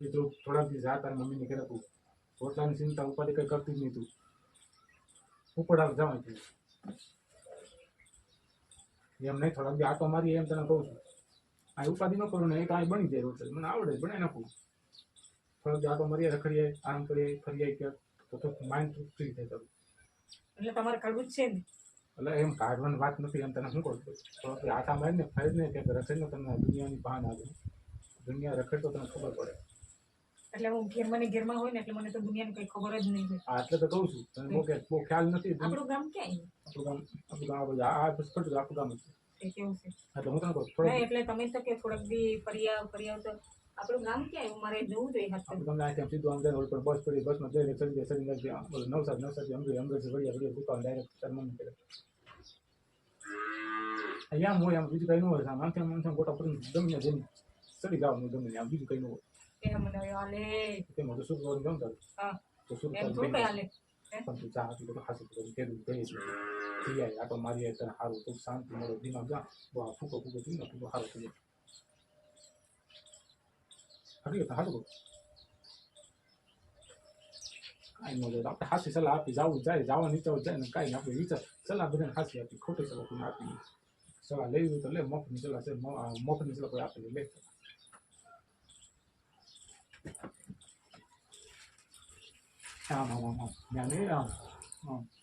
મિત્રો થોડાક દિવસ આ તારી મમ્મીને ઘરે તું પોતાની ચિંતા ઉપાધિ કઈ કરતી જ નહીં તું. ઉપડાવ જાઉં તું એમ નહીં થોડાક દિવસ આટો મારી એમ તને કહું છું. આ ઉપાધિ ન કરું ને એ કાંઈ બની જાય રોટલી મને આવડે બનાવી નાખું. થોડાક દી આટો મારીએ રખડીએ આરામ કરીએ ફરીએ કે તો તો માઇન્ડ ફ્રી થાય તારું એટલે તમારે કાઢવું જ છે ને? એટલે એમ કાઢવાની વાત નથી એમ તને શું કહું થોડાક આટા મારીને ફરી ને કે રખડીને તમને દુનિયાની ભાન આવે. દુનિયા રખડતો તને ખબર પડે. એટલે હું ઘેરમાં ને ઘેરમાં હોય ને એટલે મને તો દુનિયાની કઈ ખબર જ નહીં હોય. આ એટલે તો કહું છું. તને બહુ કે બહુ ખ્યાલ નથી. આપણું ગામ ક્યાં આપણું ગામ આપણું ગામ આ બધું આ બસ ખોટું આખું ગામ છે. એ કેવું છે? એટલે હું તને કહું ના થોડું એટલે તમે તો કે થોડાક દી ફરી આવ ફરી આવ તો આપણું ગામ ક્યાં આવ્યું મારે જવું જોઈએ હાથ. આપણે તમને અહીંથી આમ સીધું આમ જાય ઓલી પર બસ પડી બસમાં જઈને ચડી જાય ચડી જાય બોલો નવસારી નવસારી અમરેલી અમરેલી વળિયા વળિયા દુકાન ડાયરેક્ટ તાર મમ્મી કરે અહીંયા આમ હોય આમ બીજું કંઈ ન હોય. આમ આમથી આમ આમથી આમ ગોટા પડીને ગમે જઈને ચડી જવાનું ગમે ત્યાં આમ બીજું કંઈ ન હોય. એ મને તેમાં તો શું કરવાનું જાઉં તારું હા તો શું એમ થોડું કઈ હાલે પણ તું ચા હતું તો ખાસું બધું ફેરવું ગઈ છે થઈ જાય આટો મારીએ તને સારું તો શાંતિ મળે દિમાગ જા બહુ આ ફૂકો ફૂકો ને ફૂકો સારું થઈ હટી ગયા સારું કાંઈ જાય આપણે હાસી સલાહ આપી જવું જાય જવા નીચે જાય ને કાંઈ આપણે વિચાર સલાહ બધાને હાસી આપી ખોટી સલાહ આપી સલાહ લેવી તો લે મફતની સલાહ છે મ- આ મફતની સલાહ કોઈ આપી લે sao mà không không nhận biết đâu không ờ.